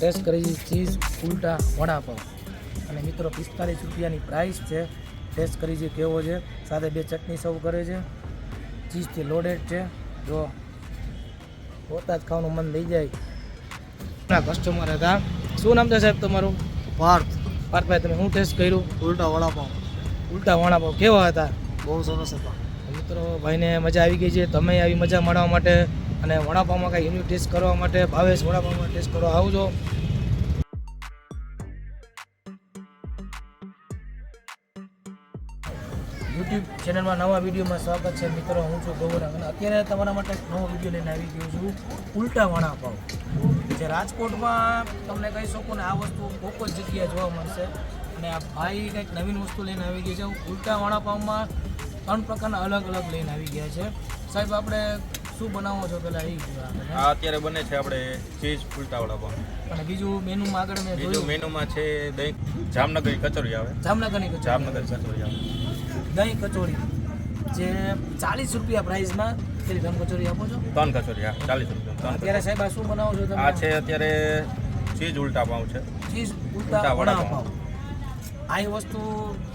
Test કરી cheese ઉલટા વડાપાઉં અને મિત્રો પિસ્તાલીસ રૂપિયાની પ્રાઇસ છે. ટેસ્ટ કરી છે કેવો છે? સાથે બે ચટણી સર્વ કરે છે. ચીઝથી લોડેડ છે. જો પોતા જ ખાવાનું મન થઈ જાય. કસ્ટમર હતા. શું નામ છે સાહેબ તમારું? પાર્થ. પાર્થભાઈ તમે શું ટેસ્ટ કર્યું? ઉલટા વડાપાવ. ઉલટા વડાપાવ કેવા હતા? બહુ સરસ હતા. મિત્રો ભાઈને મજા આવી ગઈ છે. તમે આવી મજા માણવા માટે અને વડાપાવમાં કાંઈ યુનિટ ટેસ્ટ કરવા માટે ભાવેશ વડાપાઉંમાં ટેસ્ટ કરવા આવજો. યુટ્યુબ ચેનલમાં નવા વિડીયોમાં સ્વાગત છે. મિત્રો હું છું ગૌરવ અને અત્યારે તમારા માટે એક નવો વીડિયો લઈને આવી ગયો છું. ઉલટા વડાપાવ જે રાજકોટમાં તમને કહી શકું ને આ વસ્તુ કોઈક જ જગ્યાએ જોવા મળશે. અને આ ભાઈ કંઈક નવીન વસ્તુ લઈને આવી ગઈ છે. ઉલટા વડાપાવમાં ત્રણ પ્રકારના અલગ અલગ લઈને આવી ગયા છે. સાહેબ આપણે શું બનાવો છો પહેલાં એ આ અત્યારે બને છે આપણે ચીઝ ફૂલટા વડાપાવ અને બીજું મેનુમાં આગળ મેં બીજું મેનુમાં છે દહીં. જામનગરી કચોરી આવે. જામનગરની જામનગર કચોરી આવે. દહીં કચોરી જે ચાલીસ રૂપિયા પ્રાઇસમાં પેલી ત્રણ કચોરી આપો છો. ત્રણ કચોરી હા ચાલીસ રૂપિયા અત્યારે સાહેબ આ શું બનાવો છો. આ છે અત્યારે ચીઝ ઉલટા પાઉં છે. ચીઝ ઉલટા. વડાપાવ આ વસ્તુ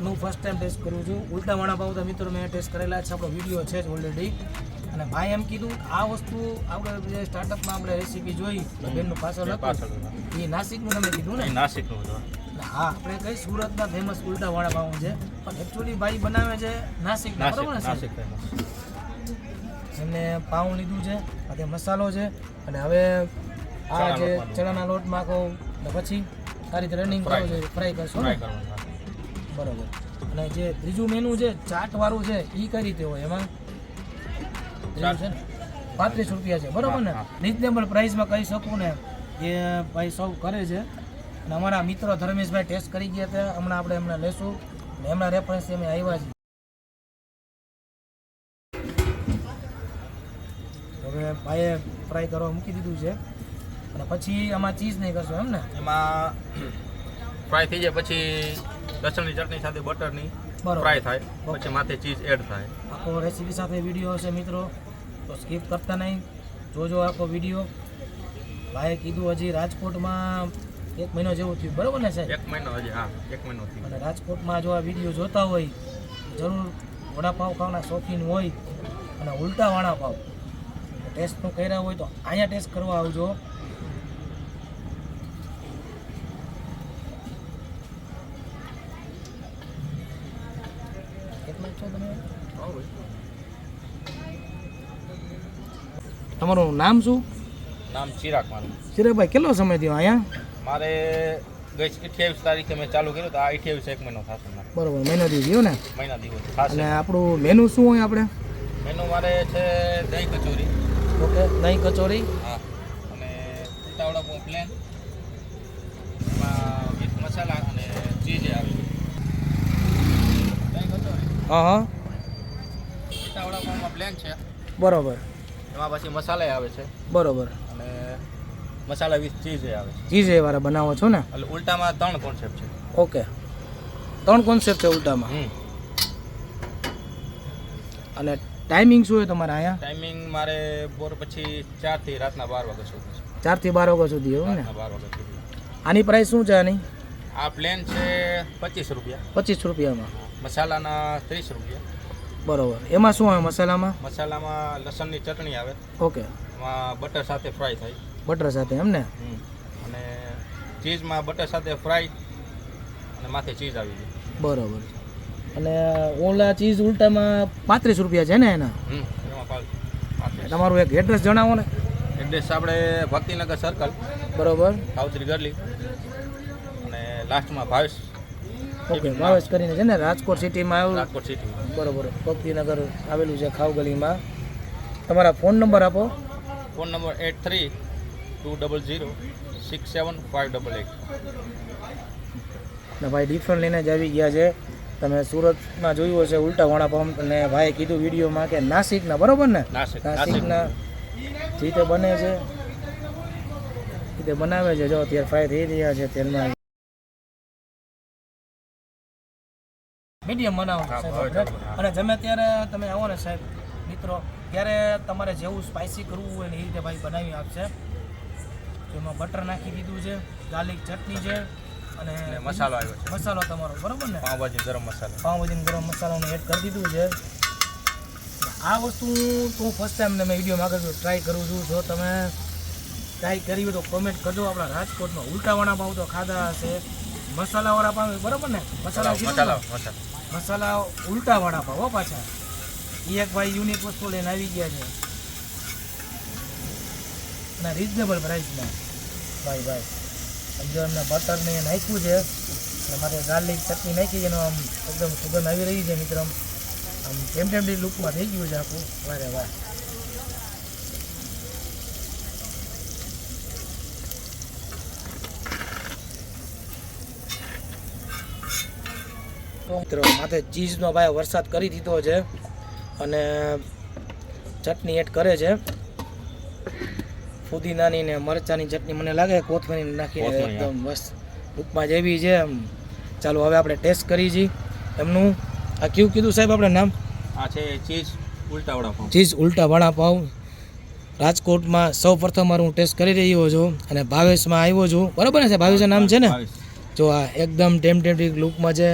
હું ફર્સ્ટ ટાઈમ ટેસ્ટ કરું છું. ઉલટા વડાપાવ તો મિત્રો મેં ટેસ્ટ કરેલા છે આપણો વીડિયો છે જ ઓલરેડી અને ભાઈ એમ કીધું આ વસ્તુ આપણે જે સ્ટાર્ટઅપમાં આપણે રેસીપી જોઈ બેનનું પાછળ હતું એ નાસિકનું તમે કીધું ને? નાસિકનું હતું. હા આપણે કઈ સુરતના ફેમસ ઉલટા પાઉં છે પણ એકચ્યુઅલી ભાઈ બનાવે છે નાસિક બરાબર ને નાસિક? એમને પાઉં લીધું છે આ મસાલો છે અને હવે આ જે ચણાના લોટ માખો ને પછી આ રીતે રનિંગ કરો. છો ફ્રાય કરશો ને? બરોબર. અને જે ત્રીજું મેનુ છે ચાટ વાળું છે એ કઈ રીતે હોય એમાં છે ને? પાંત્રીસ રૂપિયા છે બરોબર ને? રિઝનેબલ પ્રાઇસમાં કહી શકું ને કે ભાઈ સૌ કરે છે અને અમારા મિત્રો ધર્મેશભાઈ ટેસ્ટ કરી ગયા હતા. હમણાં આપણે એમને લેશું. અને એમના રેફરન્સથી અમે આવ્યા છીએ. હવે ભાઈએ ફ્રાય કરવા મૂકી દીધું છે. અને પછી આમાં ચીઝ નહીં કરશો એમ ને? એમાં ફ્રાય થઈ જાય પછી લસણની ચટણી સાથે બટરની. ફ્રાય થાય. પછી માથે ચીઝ એડ થાય. આખો રેસીપી સાથે વીડિયો હશે મિત્રો. તો સ્કીપ કરતા નહીં. જોજો આખો વીડિયો ભાઈએ કીધું હજી રાજકોટમાં એક મહિનો જેવું થયું. બરોબર ને સાહેબ? એક મહિનો હજી હા એક મહિનો થયું. અને રાજકોટમાં જો આ વીડિયો જોતા હોય જરૂર વડાપાવ ખાવાના શોખીન હોય અને ઉલટા વડાપાવ. ટેસ્ટનું કર્યા હોય તો અહીંયા ટેસ્ટ કરવા આવજો. તમારું નામ શું? નામ ચિરાગ મારું. ચિરાગભાઈ કેટલો સમય થયો અહીંયા? મારે ગઈ અઠ્યાવીસ તારીખે મેં ચાલુ કર્યું તો આ અઠ્યાવીસ એક મહિનો થશે મારે. બરોબર દિવસ થયો ને? મહિના દિવસ ખાસ અને આપણું મેનુ શું હોય આપણે? મેનુ મારે છે દહીં કચોરી. ઓકે દહીં કચોરી. હા અને ઉતાવળા પાઉં પ્લેન એમાં વિથ મસાલા અને ચીજ આવે દહીં કચોરી. હા હા. ઉતાવળા પ્લેન છે. બરોબર. એમાં પછી મસાલા આવે છે. બરોબર. મસાલા વિથ ચીઝ આવે ચીઝ એ વાળા બનાવો છો ને? એટલે ઉલટામાં ત્રણ કોન્સેપ્ટ છે. ઓકે. ત્રણ કોન્સેપ્ટ છે ઉલટામાં. અને ટાઈમિંગ શું હોય તમારે અહીંયા? ટાઈમિંગ મારે બોર પછી ચારથી રાતના બાર વાગ્યા સુધી. ચારથી બાર વાગ્યા સુધી એવું ને? બાર વાગ્યા સુધી. આની પ્રાઇસ શું છે આની? આ પ્લેન છે પચીસ રૂપિયા. પચીસ રૂપિયામાં. મસાલાના ત્રીસ રૂપિયા. બરોબર. એમાં શું આવે મસાલામાં? મસાલામાં લસણની ચટણી આવે. ઓકે. બટર સાથે ફ્રાય થાય. બટર સાથે એમ ને અને ચીઝમાં બટર સાથે ફ્રાય અને માથે ચીઝ આવી ગઈ બરોબર અને ઓલા ચીઝ ઉલટામાં પાંત્રીસ રૂપિયા છે ને એના. તમારું એક એડ્રેસ જણાવો ને. એડ્રેસ આપણે ભક્તિનગર સર્કલ બરોબર. સાવત્રી ગરલી અને લાસ્ટમાં ભાવેશ ઓકે ભાવેશ કરીને છે ને રાજકોટ સિટીમાં આવ્યું રાજકોટ સિટીમાં બરોબર. ભક્તિનગર આવેલું છે ખાવ ગલીમાં તમારા ફોન નંબર આપો. Phone number eight three two double zero six seven five double eight ને ભાઈ ડિફરન્ટ લઈને જ આવી ગયા છે. તમે સુરતમાં જોયું હશે ઉલટા વડાપાવ અને ભાઈ કીધું વિડીયોમાં કે નાસિકના બરોબર ને? નાસિક નાસિકના. રીતે બને છે રીતે બનાવે છે જો અત્યારે ફ્રાય થઈ રહ્યા છે તેલમાં. મીડિયમ બનાવો સાહેબ. અને જમે ત્યારે તમે આવો ને સાહેબ મિત્રો ત્યારે તમારે જેવું સ્પાઇસી કરવું હોય ને એ રીતે ભાઈ બનાવી આપશે. એમાં બટર નાખી દીધું છે ગાર્લિક ચટણી છે અને મસાલો આવ્યો છે. મસાલો તમારો બરાબર ને? પાઉંભાજી ગરમ મસાલો. પાઉંભાજી ગરમ મસાલાનું એડ કરી દીધું છે. આ વસ્તુ તો હું ફર્સ્ટ ટાઈમ તમે વિડીયોમાં આગળ ટ્રાય કરું છું. જો તમે ટ્રાય કરી હોય તો કોમેન્ટ કરજો. આપણા રાજકોટમાં ઉલટાવાળા ભાવ તો ખાધા હશે. મસાલાવાળા પાવ બરાબર ને? મસાલા મસાલા મસાલા મસાલા ઉલટાવાળા ભાવ હો પાછા. એ એક ભાઈ યુનિક વસ્તુ લઈને આવી ગયા છે. અને રિઝનેબલ પ્રાઇસમાં ભાઈ ભાઈ. સમજો એમને બટરને નાખ્યું છે. અને મારે ગાર્લિક ચટણી નાખી એનો આમ એકદમ સુગંધ આવી રહી છે મિત્ર આમ. કેમ ટેમ્પટેમ્પટી લુકમાં થઈ ગયું છે આખું. વારે, વાર. મિત્રો, માથે ચીઝનો ભાઈ વરસાદ કરી દીધો છે. અને ચટણી એડ કરે છે. ફુદીનાની ને મરચાની ચટણી મને લાગે કોથમીર નાખીને એકદમ મસ્ત ઉપમા જેવી છે. એમ ચાલો હવે આપણે ટેસ્ટ કરી છીએ એમનું આ કયું કીધું સાહેબ આપણે નામ? આ છે ચીઝ ઉલટા વડાપાઉં ચીઝ ઉલટા વડાપાવ. રાજકોટમાં સૌ પ્રથમ હું ટેસ્ટ કરી રહ્યો છું અને ભાવેશમાં આવ્યો છું. બરાબર ને સાહેબ? ભાવેશનું નામ છે ને? જો આ એકદમ ટેમ્પટેટિક લુકમાં છે.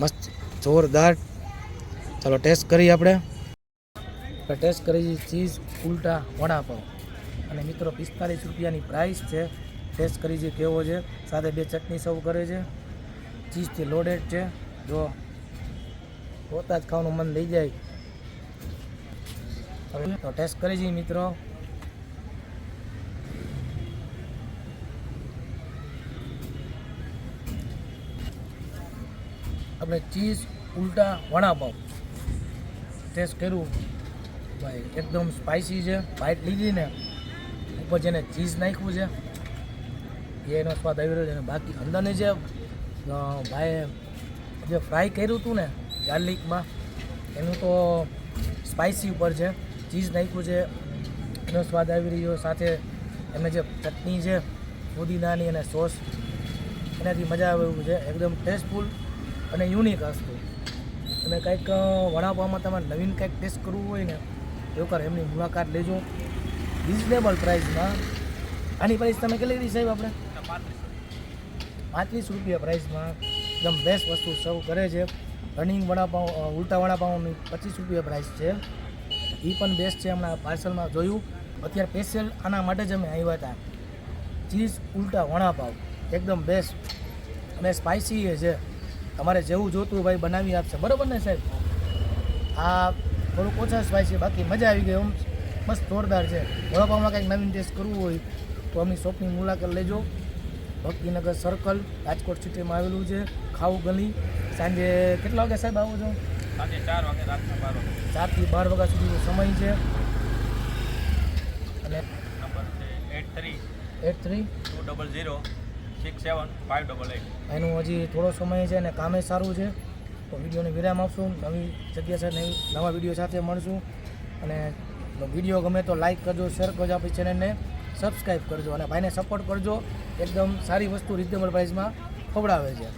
મસ્ત જોરદાર. ચાલો ટેસ્ટ કરીએ આપણે. ટેસ્ટ કરી ચીઝ ઉલટા વડાપાવ. અને મિત્રો પિસ્તાલીસ રૂપિયાની પ્રાઇસ છે. ટેસ્ટ કરી છે કેવો છે. સાથે બે ચટણી સર્વ કરે છે. ચીઝથી લોડેડ છે. જો પોતા જ ખાવાનું મન લઈ જાય. તો ટેસ્ટ કરી છીએ મિત્રો. આપણે ચીઝ ઉલટા વડાપાઉં ટેસ્ટ કર્યું. ભાઈ, એકદમ સ્પાઇસી છે. બાઇટ લીધી ને. ઉપર જેને ચીઝ નાખ્યું છે, એનો સ્વાદ આવી રહ્યો છે અને બાકી અંદરની જે ભાઈ જે ફ્રાય કર્યું હતું ને ગાર્લિકમાં, એનું તો સ્પાઇસી ઉપર છે, ચીઝ નાખ્યું છે, એનો સ્વાદ આવી રહ્યો. સાથે એમને જે ચટણી છે પુદીનાની અને સોસ, એનાથી મજા આવે એવું છે. એકદમ ટેસ્ટફુલ અને યુનિક વસ્તુ. અને કંઈક વડાપાવમાં તમારે નવીન કંઈક ટેસ્ટ કરવું હોય ને એવું એમની મુલાકાત લેજો. રિઝનેબલ પ્રાઇસમાં આની પ્રાઇસ તમે કેટલી લીધી સાહેબ આપણે? પાંત્રીસ રૂપિયા પ્રાઇસમાં એકદમ બેસ્ટ વસ્તુ સર્વ કરે છે. રનિંગ વડાપાઉં ઉલટા વડાપાઉંની પચીસ રૂપિયા પ્રાઇસ છે. એ પણ બેસ્ટ છે હમણાં પાર્સલમાં જોયું. અત્યારે સ્પેશિયલ આના માટે જ અમે આવ્યા હતા ચીઝ, ઉલટા વડાપાઉં એકદમ બેસ્ટ અને સ્પાઇસી છે. તમારે જેવું જોતું ભાઈ બનાવી આપશે. બરાબર ને સાહેબ? આ થોડુંક ઓછા સ્પાઇસી બાકી મજા આવી ગઈ એમ મસ્ત જોરદાર છે. વડાપાવમાં કંઈક નવીન ટેસ્ટ કરવું હોય તો અમની શોપની મુલાકાત લેજો. ભક્તિનગર સર્કલ રાજકોટ સિટીમાં આવેલું છે. ખાઉ ગલી. સાંજે કેટલા વાગે સાહેબ આવો છો? સાંજે ચાર વાગે રાતના બાર વાગે. ચારથી બાર વાગ્યા સુધીનો સમય છે. અને નંબર છે eight three eight three two double zero six seven five double eight એનું હજી થોડો સમય છે અને કામે સારું છે. તો વિડીયોને વિરામ આપશું. નવી જગ્યા સાથે નવી નવા વીડિયો સાથે મળશું. અને વીડિયો ગમે તો લાઈક કરજો શેર કરજો આપણી ચેનલને સબસ્ક્રાઈબ કરજો અને ભાઈને સપોર્ટ કરજો. એકદમ સારી વસ્તુ રિઝનેબલ પ્રાઇસમાં ખવડાવે છે.